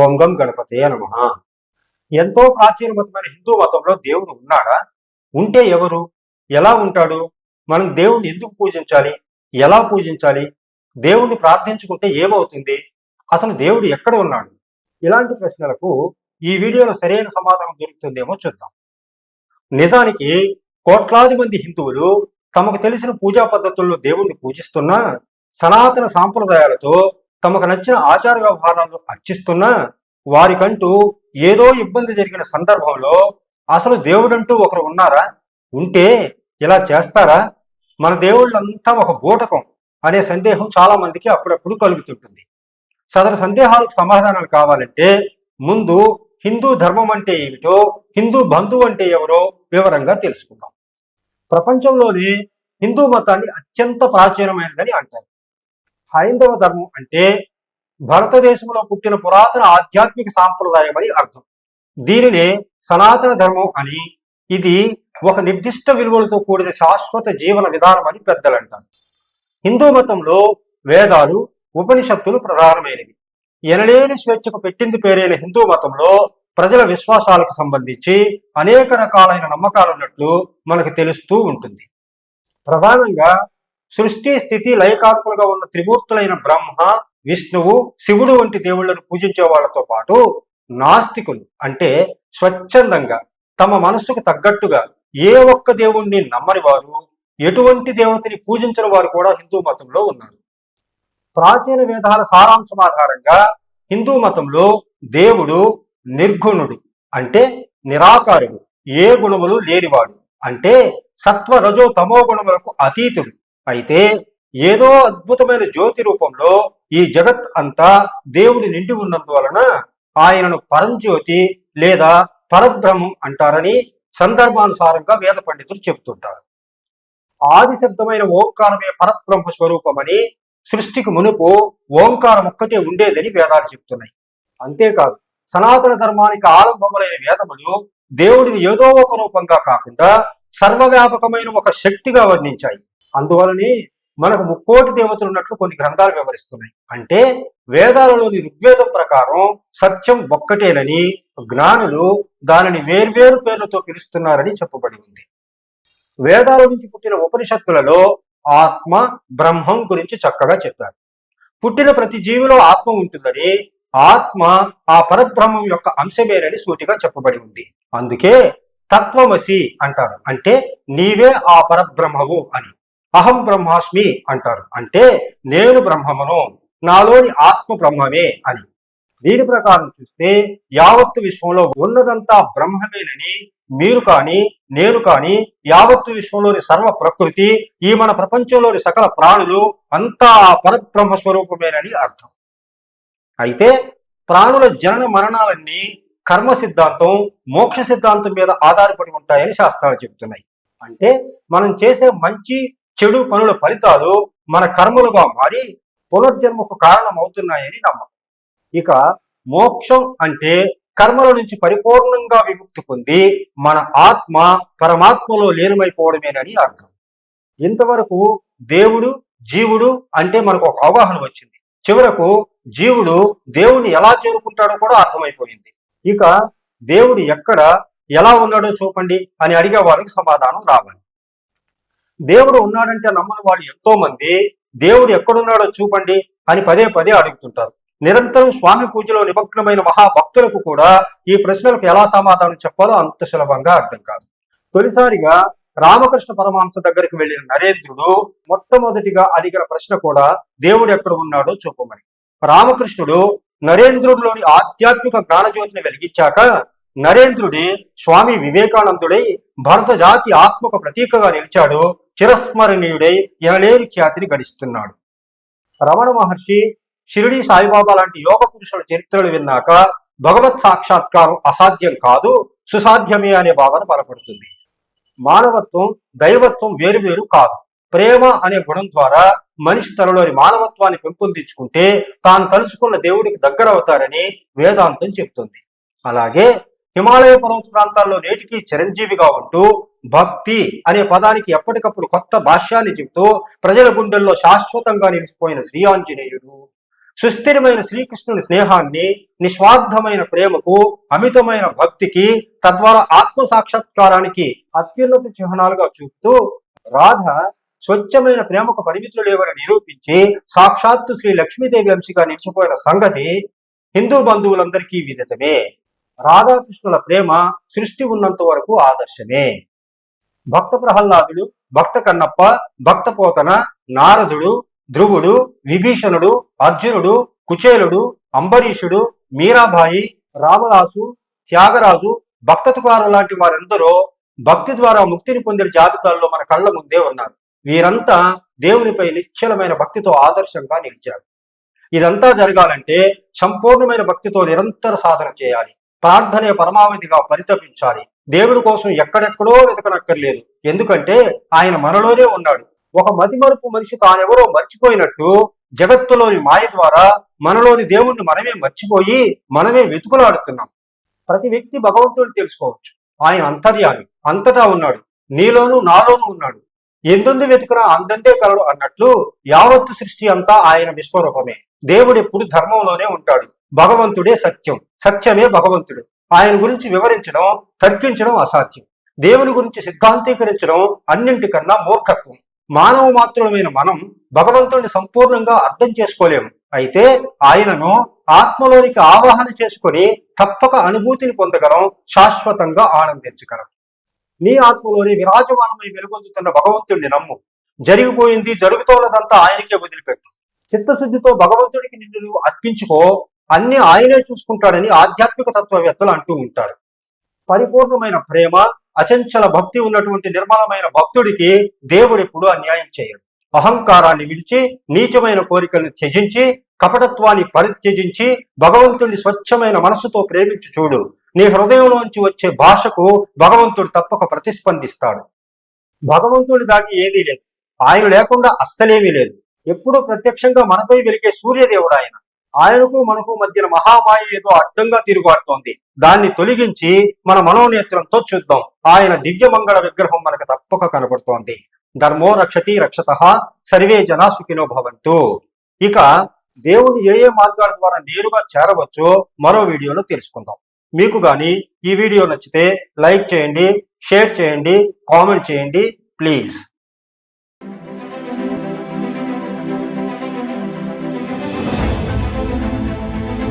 ఓం గం గణపతే నమ. ఎంతో ప్రాచీనమతమైన హిందూ మతంలో దేవుడు ఉన్నాడా? ఉంటే ఎవరు? ఎలా ఉంటాడు? మనం దేవుణ్ణి ఎందుకు పూజించాలి? ఎలా పూజించాలి? దేవుణ్ణి ప్రార్థించుకుంటే ఏమవుతుంది? అసలు దేవుడు ఎక్కడ ఉన్నాడు? ఇలాంటి ప్రశ్నలకు ఈ వీడియోలో సరైన సమాధానం దొరుకుతుందేమో చూద్దాం. నిజానికి కోట్లాది మంది హిందువులు తమకు తెలిసిన పూజా పద్ధతుల్లో దేవుణ్ణి పూజిస్తున్నా సనాతన సాంప్రదాయాలతో తమకు నచ్చిన ఆచార వ్యవహారాలను అర్చిస్తున్నా వారికంటూ ఏదో ఇబ్బంది జరిగిన సందర్భంలో అసలు దేవుడంటూ ఒకరు ఉన్నారా? ఉంటే ఇలా చేస్తారా? మన దేవుళ్ళంతా ఒక బూటకం అనే సందేహం చాలా మందికి అప్పుడప్పుడు కలుగుతుంటుంది. సదరు సందేహాలకు సమాధానాలు కావాలంటే ముందు హిందూ ధర్మం అంటే ఏమిటో హిందూ బంధువు అంటే ఎవరో వివరంగా తెలుసుకుందాం. ప్రపంచంలోని హిందూ మతాన్ని అత్యంత ప్రాచీనమైనదని అంటారు. హైందవ ధర్మం అంటే భారతదేశంలో పుట్టిన పురాతన ఆధ్యాత్మిక సాంప్రదాయం అని అర్థం. దీనినే సనాతన ధర్మం అని ఇది ఒక నిర్దిష్ట విలువలతో కూడిన శాశ్వత జీవన విధానం అని పెద్దలు అంటారు హిందూ మతంలో వేదాలు ఉపనిషత్తులు ప్రధానమైనవి. ఎనలేని స్వేచ్ఛకు పెట్టింది పేరైన హిందూ మతంలో ప్రజల విశ్వాసాలకు సంబంధించి అనేక రకాలైన నమ్మకాలు ఉన్నట్లు మనకు తెలుస్తూ ఉంటుంది. ప్రధానంగా సృష్టి స్థితి లయకాత్మలుగా ఉన్న త్రిమూర్తులైన బ్రహ్మ విష్ణువు శివుడు వంటి దేవుళ్ళను పూజించే వాళ్ళతో పాటు నాస్తికులు అంటే స్వచ్ఛందంగా తమ మనస్సుకు తగ్గట్టుగా ఏ ఒక్క దేవుణ్ణి నమ్మని వారు ఎటువంటి దేవతని పూజించని వారు కూడా హిందూ మతంలో ఉన్నారు. ప్రాచీన వేదాల సారాంశం ఆధారంగా హిందూ మతంలో దేవుడు నిర్గుణుడు అంటే నిరాకారుడు ఏ గుణములు లేనివాడు అంటే సత్వ రజో తమో గుణములకు అతీతుడు. అయితే ఏదో అద్భుతమైన జ్యోతి రూపంలో ఈ జగత్ అంతా దేవుడి నిండి ఉన్నందువలన ఆయనను పరంజ్యోతి లేదా పరబ్రహ్మం అంటారని సందర్భానుసారంగా వేద పండితులు చెబుతుంటారు. ఆది శబ్దమైన ఓంకారమే పరబ్రహ్మ స్వరూపమని సృష్టికి మునుపు ఓంకారం ఒక్కటే ఉండేదని వేదాలు చెప్తున్నాయి అంతేకాదు సనాతన ధర్మానికి ఆరంభములైన వేదములు దేవుడిని ఏదో ఒక రూపంగా కాకుండా సర్వవ్యాపకమైన ఒక శక్తిగా వర్ణించాయి. అందువలనే మనకు ముక్కోటి దేవతలు ఉన్నట్లు కొన్ని గ్రంథాలు వివరిస్తున్నాయి. అంటే వేదాలలోని ఋగ్వేదం ప్రకారం సత్యం ఒక్కటేనని జ్ఞానులు దానిని వేర్వేరు పేర్లతో పిలుస్తున్నారని చెప్పబడి ఉంది. వేదాల నుంచి పుట్టిన ఉపనిషత్తులలో ఆత్మ బ్రహ్మం గురించి చక్కగా చెప్పారు. పుట్టిన ప్రతి జీవిలో ఆత్మ ఉంటుందని ఆత్మ ఆ పరబ్రహ్మం యొక్క అంశమేనని సూటిగా చెప్పబడి ఉంది. అందుకే తత్వమసి అంటారు. అంటే నీవే ఆ పరబ్రహ్మవు అని. అహం బ్రహ్మాస్మి అంటారు. అంటే నేను బ్రహ్మమును నాలోని ఆత్మ బ్రహ్మమే అని. దీని ప్రకారం చూస్తే యావత్తు విశ్వంలో ఉన్నదంతా బ్రహ్మమేనని మీరు కాని నేను కాని యావత్తు విశ్వంలోని సర్వ ప్రకృతి ఈ మన ప్రపంచంలోని సకల ప్రాణులు అంతా పరబ్రహ్మ స్వరూపమేనని అర్థం. అయితే ప్రాణుల జనన మరణాలన్నీ కర్మ సిద్ధాంతం మోక్ష సిద్ధాంతం మీద ఆధారపడి ఉంటాయని శాస్త్రాలు చెబుతున్నాయి. అంటే మనం చేసే మంచి చెడు పనుల ఫలితాలు మన కర్మలుగా మారి పునర్జన్మకు కారణం అవుతున్నాయని నమ్మకం. ఇక మోక్షం అంటే కర్మల నుంచి పరిపూర్ణంగా విముక్తి పొంది మన ఆత్మ పరమాత్మలో లీనమైపోవడమేనని అర్థం. ఇంతవరకు దేవుడు జీవుడు అంటే మనకు ఒక అవగాహన వచ్చింది. చివరకు జీవుడు దేవుణ్ణి ఎలా చేరుకుంటాడో కూడా అర్థమైపోయింది. ఇక దేవుడు ఎక్కడ ఎలా ఉన్నాడో చూపండి అని అడిగే వాళ్ళకి సమాధానం రావాలి. దేవుడు ఉన్నాడంటే నమ్మని వాళ్ళు ఎంతో మంది దేవుడు ఎక్కడున్నాడో చూపండి అని పదే పదే అడుగుతుంటారు. నిరంతరం స్వామి పూజలో నిమగ్నమైన మహాభక్తులకు కూడా ఈ ప్రశ్నలకు ఎలా సమాధానం చెప్పాలో అంత సులభంగా అర్థం కాదు. తొలిసారిగా రామకృష్ణ పరమహంస దగ్గరికి వెళ్ళిన నరేంద్రుడు మొట్టమొదటిగా అడిగిన ప్రశ్న కూడా దేవుడు ఎక్కడ ఉన్నాడో చూపమని. రామకృష్ణుడు నరేంద్రుడిలోని ఆధ్యాత్మిక జ్ఞానజ్యోతిని వెలిగించాక నరేంద్రుడి స్వామి వివేకానందుడై భరత జాతి ఆత్మక ప్రతీకగా నిలిచాడు. చిరస్మరణీయుడై ఎనలేని ఖ్యాతిని గడిస్తున్నాడు. రమణ మహర్షి షిరిడి సాయిబాబా లాంటి యోగ పురుషుల చరిత్రలు విన్నాక భగవత్ సాక్షాత్కారం అసాధ్యం కాదు సుసాధ్యమే అనే భావన బలపడుతుంది. మానవత్వం దైవత్వం వేరువేరు కాదు. ప్రేమ అనే గుణం ద్వారా మనిషి తనలోని మానవత్వాన్ని పెంపొందించుకుంటే తాను తలుచుకున్న దేవుడికి దగ్గరవుతారని వేదాంతం చెప్తుంది. అలాగే హిమాలయ పర్వత ప్రాంతాల్లో నేటికి చిరంజీవిగా ఉంటూ భక్తి అనే పదానికి ఎప్పటికప్పుడు కొత్త భాష్యాన్ని చెబుతూ ప్రజల గుండెల్లో శాశ్వతంగా నిలిచిపోయిన శ్రీ ఆంజనేయుడు సుస్థిరమైన శ్రీకృష్ణుని స్నేహాన్ని నిస్వార్థమైన ప్రేమకు అమితమైన భక్తికి తద్వారా ఆత్మ సాక్షాత్కారానికి అత్యున్నత చిహ్నాలుగా చూపుతూ రాధ స్వచ్ఛమైన ప్రేమకు పరిమితులు లేవని నిరూపించి సాక్షాత్తు శ్రీ లక్ష్మీదేవి అంశగా నిలిచిపోయిన సంగతి హిందూ బంధువులందరికీ విదితమే. రాధాకృష్ణుల ప్రేమ సృష్టి ఉన్నంత వరకు ఆదర్శమే. భక్త ప్రహ్లాదుడు భక్త కన్నప్ప భక్త పోతన నారదుడు ధ్రువుడు విభీషణుడు అర్జునుడు కుచేలుడు అంబరీషుడు మీరాబాయి రామదాసు త్యాగరాజు భక్త తుకారం లాంటి వారెందరో భక్తి ద్వారా ముక్తిని పొందిన జాబితాల్లో మన కళ్ళ ముందే ఉన్నారు. వీరంతా దేవునిపై నిశ్చలమైన భక్తితో ఆదర్శంగా నిలిచారు. ఇదంతా జరగాలంటే సంపూర్ణమైన భక్తితో నిరంతర సాధన చేయాలి. ప్రార్థనే పరమావధిగా పరితపించాలి. దేవుడి కోసం ఎక్కడెక్కడో వెతకనక్కర్లేదు. ఎందుకంటే ఆయన మనలోనే ఉన్నాడు. ఒక మతిమరుపు మనిషి తానెవరో మర్చిపోయినట్టు జగత్తులోని మాయ ద్వారా మనలోని దేవుణ్ణి మనమే మర్చిపోయి మనమే వెతుకులాడుతున్నాం. ప్రతి వ్యక్తి భగవంతుడిని తెలుసుకోవచ్చు. ఆయన అంతర్యామి అంతటా ఉన్నాడు. నీలోనూ నాలోనూ ఉన్నాడు. ఎందుంది వెతుకునా అందందే కలడు అన్నట్లు యావత్తు సృష్టి అంతా ఆయన విశ్వరూపమే. దేవుడు ఎప్పుడు ధర్మంలోనే ఉంటాడు. భగవంతుడే సత్యం. సత్యమే భగవంతుడు. ఆయన గురించి వివరించడం తర్కించడం అసాధ్యం. దేవుని గురించి సిద్ధాంతీకరించడం అన్నింటికన్నా మూర్ఖత్వం. మానవ మాత్రమైన మనం భగవంతుడిని సంపూర్ణంగా అర్థం చేసుకోలేము. అయితే ఆయనను ఆత్మలోనికి ఆవాహన చేసుకొని తప్పక అనుభూతిని పొందగలం శాశ్వతంగా ఆనందించగలం. నీ ఆత్మలోని విరాజమానమై వెలుగొందుతున్న భగవంతుడిని నమ్ము. జరిగిపోయింది జరుగుతోన్నదంతా ఆయనకే వదిలిపెట్టు. చిత్తశుద్ధితో భగవంతుడికి నిన్ను నువ్వు అర్పించుకో. అన్ని ఆయనే చూసుకుంటాడని ఆధ్యాత్మిక తత్వవేత్తలు అంటూ ఉంటారు. పరిపూర్ణమైన ప్రేమ అచంచల భక్తి ఉన్నటువంటి నిర్మలమైన భక్తుడికి దేవుడు ఎప్పుడు అన్యాయం చేయడు. అహంకారాన్ని విడిచి నీచమైన కోరికలను త్యజించి కపటత్వాన్ని పరిత్యజించి భగవంతుడిని స్వచ్ఛమైన మనసుతో ప్రేమించి చూడు. నీ హృదయంలోంచి వచ్చే భాషకు భగవంతుడు తప్పక ప్రతిస్పందిస్తాడు. భగవంతుడి దాటి ఏదీ లేదు. ఆయన లేకుండా అస్సలేమీ లేదు. ఎప్పుడూ ప్రత్యక్షంగా మనపై వెలిగే సూర్యదేవుడు ఆయన. ఆయనకు మనకు మధ్యన మహామాయ ఏదో అడ్డంగా తిరుగుబాటుతోంది దాన్ని తొలగించి మన మనోనేత్రంతో చూద్దాం. ఆయన దివ్యమంగళ విగ్రహం మనకు తప్పక కనబడుతోంది ధర్మో రక్షతి రక్షత సర్వే జనా సుఖినో భవంతు. ఇక దేవుడు ఏ ఏ మార్గాల ద్వారా నేరుగా చేరవచ్చో మరో వీడియోలో తెలుసుకుందాం. మీకు కానీ ఈ వీడియో నచ్చితే లైక్ చేయండి షేర్ చేయండి కామెంట్ చేయండి ప్లీజ్.